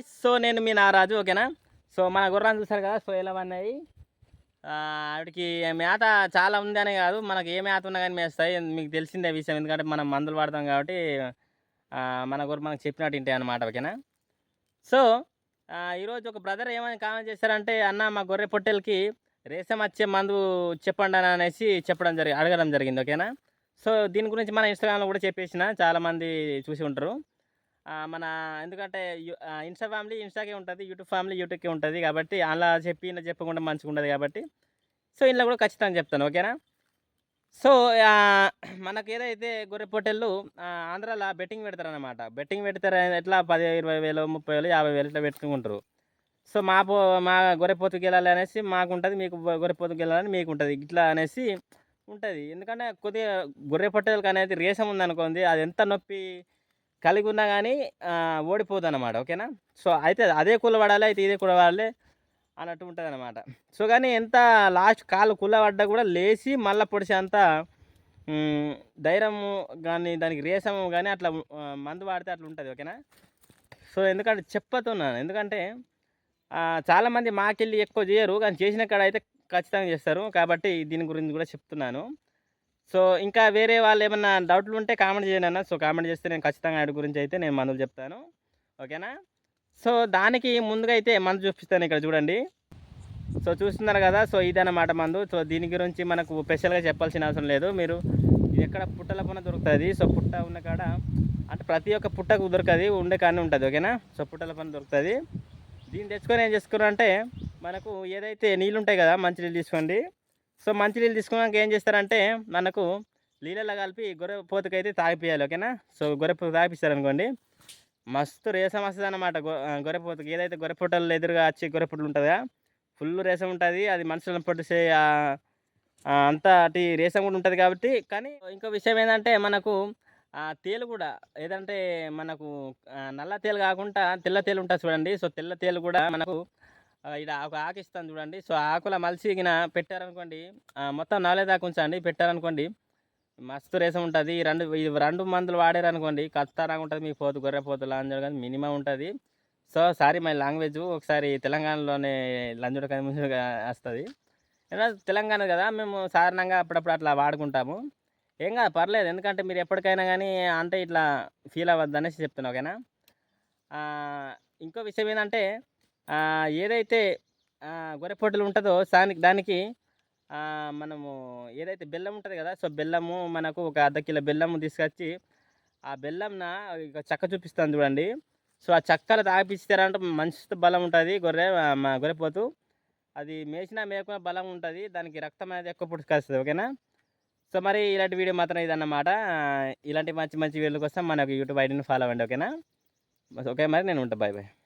Guys so నేను మీ నారాజు ఓకేనా? So మన గుర్రాన్ని చూసారు కదా సో ఎలా ఉన్నాయి ఆవిడకి వాటికి మేత చాలా ఉంది అని కాదు మనకి ఏ మేత ఉన్నా కానీ మేస్తాయి. మీకు తెలిసిందే విషయం ఎందుకంటే మనం మందులు వాడతాం కాబట్టి మన గుర్రం మనకు చెప్పినట్టు ఇంటే అనమాట ఓకేనా? సో ఈరోజు ఒక బ్రదర్ ఏమని కామెంట్ చేశారంటే అన్న మా గొర్రె పొట్టెలకి రేసం వచ్చే మందు చెప్పండి అని అనేసి చెప్పడం జరిగి అడగడం జరిగింది ఓకేనా? సో దీని గురించి మన ఇన్స్టాగ్రామ్లో కూడా చెప్పేసిన చాలామంది చూసి ఉంటారు. మన ఎందుకంటే ఇన్స్టా ఫ్యామిలీ ఇన్స్టాకే ఉంటుంది యూట్యూబ్ ఫ్యామిలీ యూట్యూబ్కే ఉంటుంది కాబట్టి అలా చెప్పి ఇలా చెప్పకుండా మంచిగా ఉండదు కాబట్టి. సో ఇంట్లో కూడా ఖచ్చితంగా చెప్తాను ఓకేనా? సో మనకు ఏదైతే గొర్రె పొట్టెళ్ళు ఆంధ్రాలో బెట్టింగ్ పెడతారనమాట బెట్టింగ్ పెడతారు ఎట్లా పది ఇరవై వేలు ముప్పై వేలు యాభై వేలు ఇట్లా పెట్టుకుంటారు. సో మా పో మా గొర్రె పోతుకి వెళ్ళాలి అనేసి మాకు ఉంటుంది మీకు గొర్రె పోతుకి వెళ్ళాలని మీకు ఉంటుంది ఇట్లా అనేసి ఉంటుంది. ఎందుకంటే కొద్దిగా గొర్రె పొట్టెలకు అనేది రేసం ఉందనుకోండి అది ఎంత నొప్పి కలిగి ఉన్నా కానీ ఓడిపోదు అనమాట ఓకేనా? సో అయితే అదే కుల పడాలి అయితే ఇదే కుల పడాలి అన్నట్టు ఉంటుంది అనమాట సో కానీ ఎంత లాస్ట్ కాలు కుల పడ్డా కూడా లేచి మళ్ళీ పొడిచి అంత ధైర్యము కానీ దానికి రేసము కానీ అట్లా మందు వాడితే అట్లా ఉంటుంది ఓకేనా? సో ఎందుకంటే చెప్పతున్నాను. ఎందుకంటే చాలామంది మాకెళ్ళి ఎక్కువ చేయరు కానీ చేసిన కాడ అయితే ఖచ్చితంగా చేస్తారు. కాబట్టి దీని గురించి కూడా చెప్తున్నాను. సో ఇంకా వేరే వాళ్ళు ఏమన్నా డౌట్లు ఉంటే కామెంట్ చేయండి అన్న. సో కామెంట్ చేస్తే నేను ఖచ్చితంగా వాటి గురించి అయితే నేను మందులు చెప్తాను. ఓకేనా? సో దానికి ముందుగా అయితే మందు చూపిస్తాను ఇక్కడ చూడండి. సో చూస్తున్నారు కదా సో ఇదన్నమాట మందు. సో దీని గురించి మనకు స్పెషల్గా చెప్పాల్సిన అవసరం లేదు. మీరు ఇది ఎక్కడ పుట్టల పైన దొరుకుతుంది. సో పుట్ట ఉన్న కాడ అంటే ప్రతి ఒక్క పుట్టకు దొరకది ఉండే కానీ ఉంటుంది. ఓకేనా? సో పుట్టల పైన దొరుకుతుంది. దీన్ని తెచ్చుకొని ఏం చేసుకున్నారంటే మనకు ఏదైతే నీళ్ళు ఉంటాయి కదా మంచి నీళ్ళు తీసుకోండి. సో మంచి నీళ్ళు తీసుకున్నాక ఏం చేస్తారంటే మనకు నీళ్ళలో కలిపి గొర్రె పోతుకైతే తాగిపోయాలి ఓకేనా? సో గొర్రె పోతు తాగిపిస్తారు అనుకోండి. మస్తు రేసం వస్తుంది అనమాట గొర్రె పోతుకి. ఏదైతే గొర్రె పొట్టలు ఎదురుగా వచ్చి గొర్రె పొట్టలు ఉంటుందా ఫుల్ రేసం ఉంటుంది. అది మనుషులను పొడిసే అంతా అటు రేసం కూడా ఉంటుంది కాబట్టి. కానీ ఇంకో విషయం ఏంటంటే మనకు ఆ తేలు కూడా ఏదంటే మనకు నల్ల తేలు కాకుండా తెల్ల తేలు ఉంటుంది చూడండి. సో తెల్ల తేలు కూడా మనకు ఇక్కడ ఒక ఆకు ఇస్తాను చూడండి. సో ఆకుల మలిసిగిన పెట్టారనుకోండి మొత్తం నాలే దాకా ఉంచండి. పెట్టారనుకోండి మస్తు రేసం ఉంటుంది. ఈ రెండు ఈ రెండు మందులు వాడారనుకోండి కత్తారంగా ఉంటుంది మీ పోతు గొర్రె పోతు లాంజోడు కానీ మినిమం ఉంటుంది. సో సారీ మై లాంగ్వేజ్ ఒకసారి తెలంగాణలోనే లంజుడు కానీ ముందుగా వస్తుంది. తెలంగాణ కదా మేము సాధారణంగా అప్పుడప్పుడు అట్లా వాడుకుంటాము. ఏం కాదు పర్లేదు. ఎందుకంటే మీరు ఎప్పటికైనా కానీ అంటే ఇట్లా ఫీల్ అవ్వద్దు అనేసి చెప్తున్నా ఓకేనా? ఇంకో విషయం ఏంటంటే ఏదైతే ఆ, గొర్రె ఉంటుందో దానికి దానికి మనము ఏదైతే బెల్లం ఉంటుంది కదా సో బెల్లము మనకు ఒక అర్ధ కిలో బెల్లము తీసుకొచ్చి ఆ బెల్లంన చక్క చూపిస్తాను చూడండి. సో ఆ చక్కలు తాగిపిస్తారంటే మంచి బలం ఉంటుంది గొర్రె మా గొర్రెపోతు. అది మేసినా మేకున్నా బలం ఉంటుంది దానికి రక్తం అనేది ఎక్కువ పుట్టుకొస్తుంది ఓకేనా? సో మరి ఇలాంటి వీడియో మాత్రం ఇదన్నమాట. ఇలాంటి మంచి మంచి వీడియోల కోసం మన యూట్యూబ్ ఐడిని ఫాలో అవ్వండి ఓకేనా? ఓకే మరి నేను ఉంటా బాయ్ బాయ్.